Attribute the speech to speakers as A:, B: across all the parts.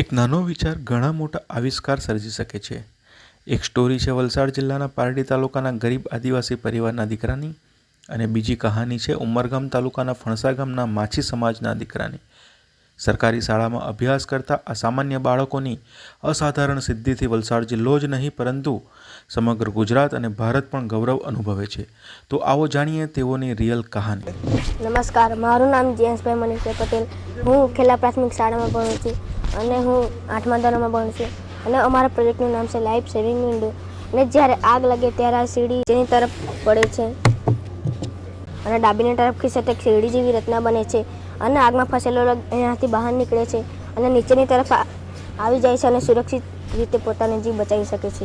A: એક નાનો વિચાર ઘણા મોટા આવિષ્કાર સર્જી શકે છે. એક સ્ટોરી છે વલસાડ જિલ્લાના પારડી તાલુકાના ગરીબ આદિવાસી પરિવારના દીકરાની અને બીજી કહાની છે ઉમરગામ તાલુકાના ફણસા ગામના માછી સમાજના દીકરાની. સરકારી શાળામાં અભ્યાસ કરતા અસામાન્ય બાળકોની અસાધારણ સિદ્ધિથી વલસાડ જિલ્લો જ નહીં, પરંતુ સમગ્ર ગુજરાત અને ભારત પણ ગૌરવ અનુભવે છે. તો આવો જાણીએ તેઓની રિયલ કહાની.
B: નમસ્કાર, મારું નામ જયેશભાઈ મનીષભાઈ પટેલ. હું ખેલા પ્રાથમિક શાળામાં ભણું છું. અને હું આઠમા ધોરણમાં ભણું છું. અને અમારા પ્રોજેક્ટનું નામ છે લાઈફ સેવિંગ વિન્ડો અને જ્યારે આગ લાગે ત્યારે આ સીડી જેની તરફ પડે છે. અને ડાબીની તરફ ખીસે તે સીડી જેવી રચના બને છે. અને આગમાં ફસેલો એનાથી બહાર નીકળે છે. અને નીચેની તરફ આવી જાય છે અને સુરક્ષિત રીતે પોતાનો જીવ બચાવી શકે છે.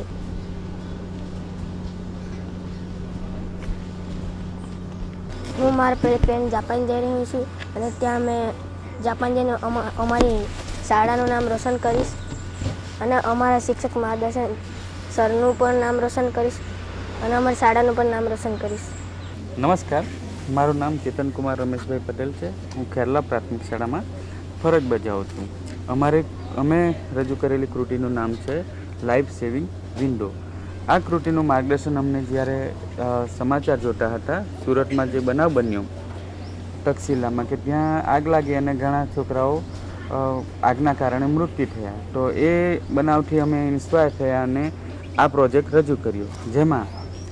B: હું મારા પહેલે જાપાન જઈ રહ્યો છું. અને ત્યાં મેં જાપાન જઈને અમા- અમારી શાળાનું નામ રોશન કરીશ અને અમારા શિક્ષક માર્ગદર્શન સરનું પણ નામ રોશન કરીશ અને અમારી શાળાનું પણ નામ રોશન કરીશ.
C: નમસ્કાર, મારું નામ ચેતનકુમાર રમેશભાઈ પટેલ છે. હું ખેરલા પ્રાથમિક શાળામાં ફરજ બજાવું છું. અમારે, અમે રજૂ કરેલી કૃતિનું નામ છે લાઈફ સેવિંગ વિન્ડો આ કૃતિનું માર્ગદર્શન અમને જ્યારે સમાચાર જોતા હતા, સુરતમાં જે બનાવ બન્યો, તક્ષશિલામાં કે ત્યાં આગ લાગી અને ઘણા છોકરાઓ આગના કારણે મૃત્યુ થયા. તો એ બનાવથી અમે ઇન્સ્પાયર થયા અને આ પ્રોજેક્ટ રજૂ કર્યો. જેમાં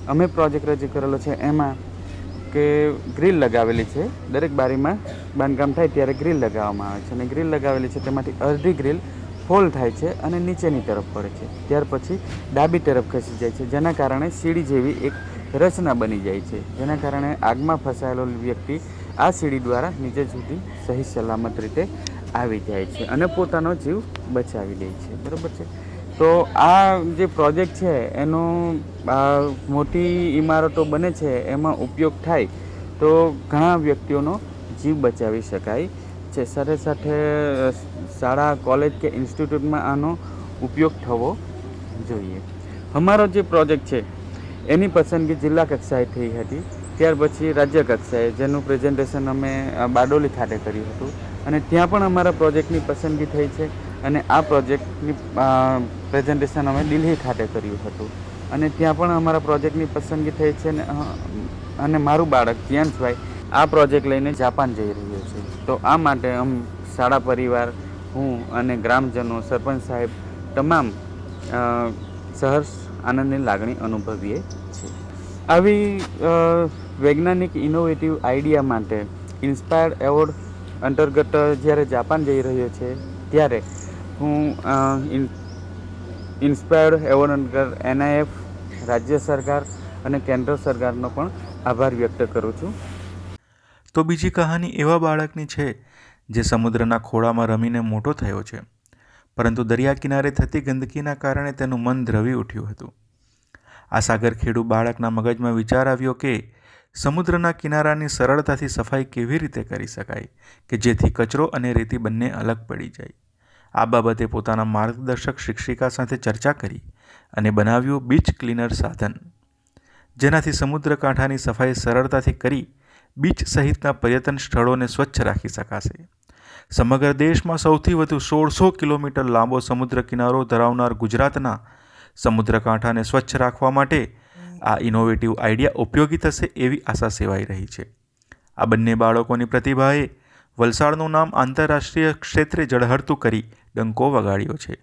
C: અમે પ્રોજેક્ટ રજૂ કરેલો છે એમાં કે ગ્રીલ લગાવેલી છે. દરેક બારીમાં બાંધકામ થાય ત્યારે ગ્રીલ લગાવવામાં આવે છે. અને ગ્રીલ લગાવેલી છે તેમાંથી અડધી ગ્રીલ ફોલ થાય છે અને નીચેની તરફ પડે છે. ત્યાર પછી ડાબી તરફ ખસી જાય છે. જેના કારણે સીડી જેવી એક રચના બની જાય છે. જેના કારણે આગમાં ફસાયેલો વ્યક્તિ આ સીડી દ્વારા નીચે સુધી સહી સલામત રીતે આવી જાય છે અને પોતાનો જીવ બચાવી લે છે. બરાબર છે? તો આ જે પ્રોજેક્ટ છે, એનો મોટી ઇમારતો બને છે, એમાં ઉપયોગ થાય તો ઘણા વ્યક્તિઓનો જીવ બચાવી શકાય છે. સાથે સાથે શાળા, કોલેજ કે ઇન્સ્ટિટ્યૂટમાં આનો ઉપયોગ થવો જોઈએ. અમારો જે પ્રોજેક્ટ છે, એની પસંદગી જિલ્લા કક્ષાએ થઈ હતી. ત્યાર પછી રાજ્ય કક્ષાએ, જેનું પ્રેઝન્ટેશન અમે બારડોલી ખાતે કર્યું હતું. અને ત્યાં પણ અમારા પ્રોજેક્ટની પસંદગી થઈ છે. અને આ પ્રોજેક્ટની પ્રેઝન્ટેશન અમે દિલ્હી ખાતે કર્યું હતું. અને ત્યાં પણ અમારા પ્રોજેક્ટની પસંદગી થઈ છે અને મારું બાળક જિયાંશભાઈ આ પ્રોજેક્ટ લઈને જાપાન જઈ રહ્યો છે. તો આ માટે અમ શાળા પરિવાર, હું અને ગ્રામજનો, સરપંચ સાહેબ તમામ સહર્ષ આનંદની લાગણી અનુભવીએ છીએ. આવી વૈજ્ઞાનિક ઇનોવેટિવ આઈડિયા માટે ઇન્સ્પાયર્ડ એવોર્ડ અંતર્ગત જ્યારે જાપાન જઈ રહ્યો છે, ત્યારે હું ઇન્સ્પાયર્ડ એવોર્ડ અંતર્ગત એનઆઈએફ, રાજ્ય સરકાર અને કેન્દ્ર સરકારનો પણ આભાર વ્યક્ત કરું છું.
A: તો બીજી કહાની એવા બાળકની છે, જે સમુદ્રના ખોળામાં રમીને મોટો થયો છે, પરંતુ દરિયા કિનારે થતી ગંદકીના કારણે તેનું મન દ્રવી ઉઠ્યું હતું. આ સાગરખેડુ બાળકના મગજમાં વિચાર આવ્યો કે સમુદ્રના કિનારાની સરળતાથી સફાઈ કેવી રીતે કરી શકાય કે જેથી કચરો અને રેતી બંને અલગ પડી જાય? આ બાબતે પોતાના માર્ગદર્શક શિક્ષિકા સાથે ચર્ચા કરી અને બનાવ્યું બીચ ક્લીનર સાધન. જેનાથી સમુદ્ર કાંઠાની સફાઈ સરળતાથી કરી બીચ સહિતના પર્યટન સ્થળોને સ્વચ્છ રાખી શકાશે. સમગ્ર દેશમાં સૌથી વધુ સોળસો કિલોમીટર લાંબો સમુદ્ર કિનારો ધરાવનાર ગુજરાતના સમુદ્ર કાંઠાને સ્વચ્છ રાખવા માટે આ ઇનોવેટિવ આઈડિયા ઉપયોગી થશે એવી આશા સેવાઈ રહી છે. આ બંને બાળકોની પ્રતિભાએ વલસાડનું નામ આંતરરાષ્ટ્રીય ક્ષેત્રે ઝળહળતું કરી ડંકો વગાડ્યો છે.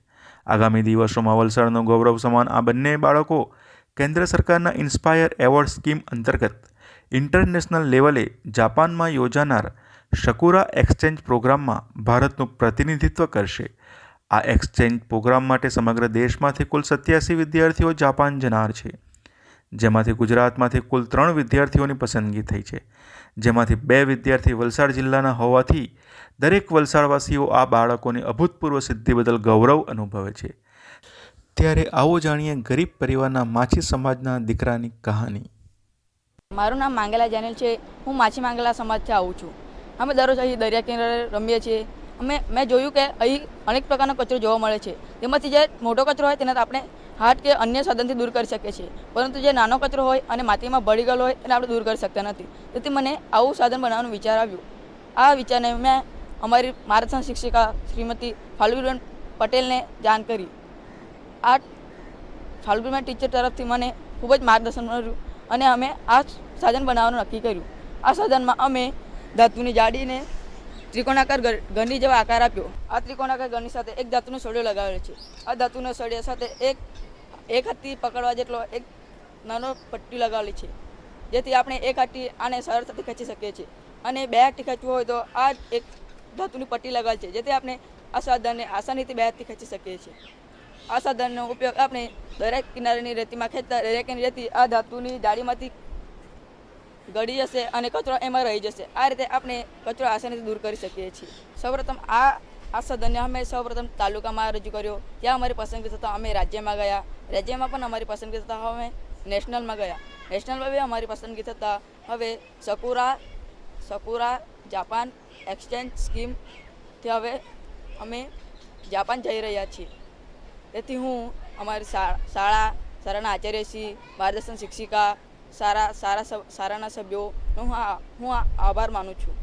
A: આગામી દિવસોમાં વલસાડનું ગૌરવ સમાન આ બંને બાળકો કેન્દ્ર સરકારના ઇન્સ્પાયર એવોર્ડ સ્કીમ અંતર્ગત ઇન્ટરનેશનલ લેવલે જાપાનમાં યોજાનાર શકુરા એક્સચેન્જ પ્રોગ્રામમાં ભારતનું પ્રતિનિધિત્વ કરશે. આ એક્સચેન્જ પ્રોગ્રામ માટે સમગ્ર દેશમાંથી કુલ સત્યાસી વિદ્યાર્થીઓ જાપાન જનાર છે. જેમાંથી ગુજરાતમાંથી કુલ ત્રણ વિદ્યાર્થીઓની પસંદગી થઈ છે. જેમાંથી બે વિદ્યાર્થી વલસાડ જિલ્લાના હોવાથી દરેક વલસાડવાસીઓ આ બાળકોની અભૂતપૂર્વ સિદ્ધિ બદલ ગૌરવ અનુભવે છે. ત્યારે આવો જાણીએ ગરીબ પરિવારના માછી સમાજના દીકરાની કહાની.
D: મારું નામ માંગેલા જેનિલ છે. હું માછી માંગેલા સમાજથી આવું છું. અમે દરરોજ અહીં દરિયા કિનારે રમીએ છીએ. અમે, મેં જોયું કે અહીં અનેક પ્રકારનો કચરો જોવા મળે છે. તેમાંથી જે મોટો કચરો હોય તેને આપણે હાથ કે અન્ય સાધનથી દૂર કરી શકીએ છીએ પરંતુ જે નાનો કચરો હોય અને માટીમાં ભળી ગયેલો હોય એને આપણે દૂર કરી શકતા નથી. તેથી મને આવું સાધન બનાવવાનો વિચાર આવ્યો. આ વિચારને મેં અમારી માર્ગદર્શન શિક્ષિકા શ્રીમતી ફાલ્ગુબેન પટેલને જાણ કરી. આ ફાલ્ગુબેન ટીચર તરફથી મને ખૂબ જ માર્ગદર્શન મળ્યું અને અમે આ સાધન બનાવવાનું નક્કી કર્યું. આ સાધનમાં અમે ધાતુની જાડીને ત્રિકોણાકાર ઘર- જેવા આકાર આપ્યો. આ ત્રિકોણાકાર ઘરની સાથે એક ધાતુનો સળિયો લગાવેલો છે. આ ધાતુના સળિયા સાથે એક એક હાથથી પકડવા જેટલો એક નાનો પટ્ટી લગાવેલી છે. જેથી આપણે એક હાથથી આને સરળતાથી ખેંચી શકીએ છીએ. અને બે હાથથી ખેંચવું હોય તો આ એક ધાતુની પટ્ટી લગાવેલી છે. જેથી આપણે આ સાધનને આસાનીથી બે હાથથી ખેંચી શકીએ છીએ. આ સાધનનો ઉપયોગ આપણે દરેક કિનારેની રેતીમાં ખેંચતા દરેકની રેતી આ ધાતુની જાળીમાંથી ગળી જશે અને કચરો એમાં રહી જશે. આ રીતે આપણે કચરો આસાનીથી દૂર કરી શકીએ છીએ. સૌપ્રથમ આ આ સાધનને અમે સૌપ્રથમ તાલુકામાં રજૂ કર્યો. ત્યાં અમારી પસંદગી થતાં અમે રાજ્યમાં ગયા. રાજ્યમાં પણ અમારી પસંદગી થતાં અમે નેશનલમાં ગયા. નેશનલમાં બી અમારી પસંદગી થતાં. હવે સકુરા સકુરા જાપાન એક્સચેન્જ સ્કીમથી હવે અમે જાપાન જઈ રહ્યા છીએ. તેથી હું અમારી શાળા શાળાના આચાર્યશ્રી માર્ગદર્શન શિક્ષિકા સારા સારા સારાના સભ્યોનો હું આભાર માનું છું.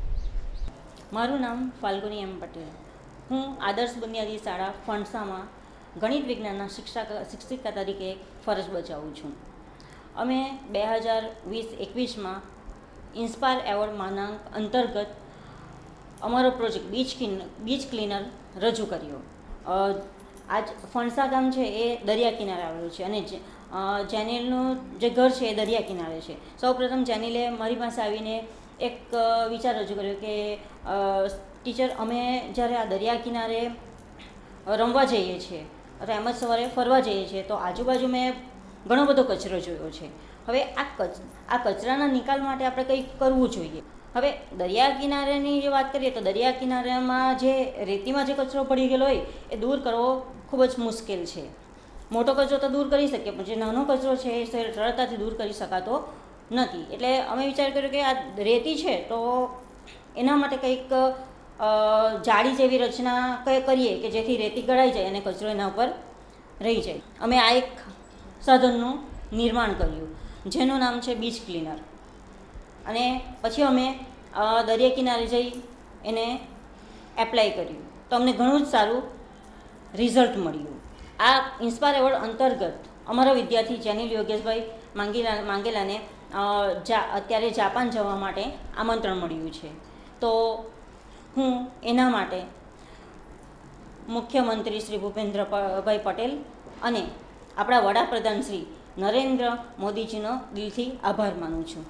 E: મારું નામ ફાલ્ગુની એમ પટેલ. હું આદર્શ બુનિયાદી શાળા ફણસામાં ગણિત વિજ્ઞાનના શિક્ષક શિક્ષિકા તરીકે ફરજ બજાવું છું. અમે બે હજાર વીસ એકવીસમાં ઇન્સ્પાયર એવોર્ડ માનાંક અંતર્ગત અમારો પ્રોજેક્ટ બીચ બીચ ક્લીનર રજૂ કર્યો. આજ ફણસા ગામ છે એ દરિયા કિનારે આવેલું છે અને જે- જેનિલનું જે ઘર છે એ દરિયા કિનારે છે. સૌપ્રથમ જેનિલે મારી પાસે આવીને એક વિચાર રજૂ કર્યો કે ટીચર, અમે જ્યારે આ દરિયા કિનારે રમવા જઈએ છીએ, અથવા એમ જ સવારે ફરવા જઈએ છીએ, તો આજુબાજુ મેં ઘણો બધો કચરો જોયો છે. હવે આ કચ, આ કચરાના નિકાલ માટે આપણે કંઈક કરવું જોઈએ. હવે દરિયા કિનારેની જે વાત કરીએ, તો દરિયા કિનારામાં જે રેતીમાં જે કચરો પડી ગયેલો હોય, એ દૂર કરવો ખૂબ જ મુશ્કેલ છે. મોટો કચરો તો દૂર કરી શકીએ, પણ જે નાનો કચરો છે એ સર- સરળતાથી દૂર કરી શકાતો નથી. એટલે અમે વિચાર કર્યો કે આ રેતી છે તો એના માટે કંઈક જાળી જેવી રચના કંઈ કરીએ કે જેથી રેતી ગળાઈ જાય અને કચરો એના ઉપર રહી જાય. અમે આ એક સાધનનું નિર્માણ કર્યું, જેનું નામ છે બીચ ક્લીનર. અને પછી અમે દરિયા કિનારે જઈ એને એપ્લાય કર્યું. તો અમને ઘણું જ સારું રિઝલ્ટ મળ્યું. આ ઇન્સ્પાયર એવોર્ડ અંતર્ગત અમારા વિદ્યાર્થી જેનિલ યોગેશભાઈ માંગેલા, માંગેલાને જા, અત્યારે જાપાન જવા માટે આમંત્રણ મળ્યું છે. તો હું એના માટે મુખ્યમંત્રી શ્રી ભૂપેન્દ્રભાઈ પટેલ અને આપણા વડાપ્રધાન શ્રી નરેન્દ્ર મોદીજીનો દિલથી આભાર માનું છું.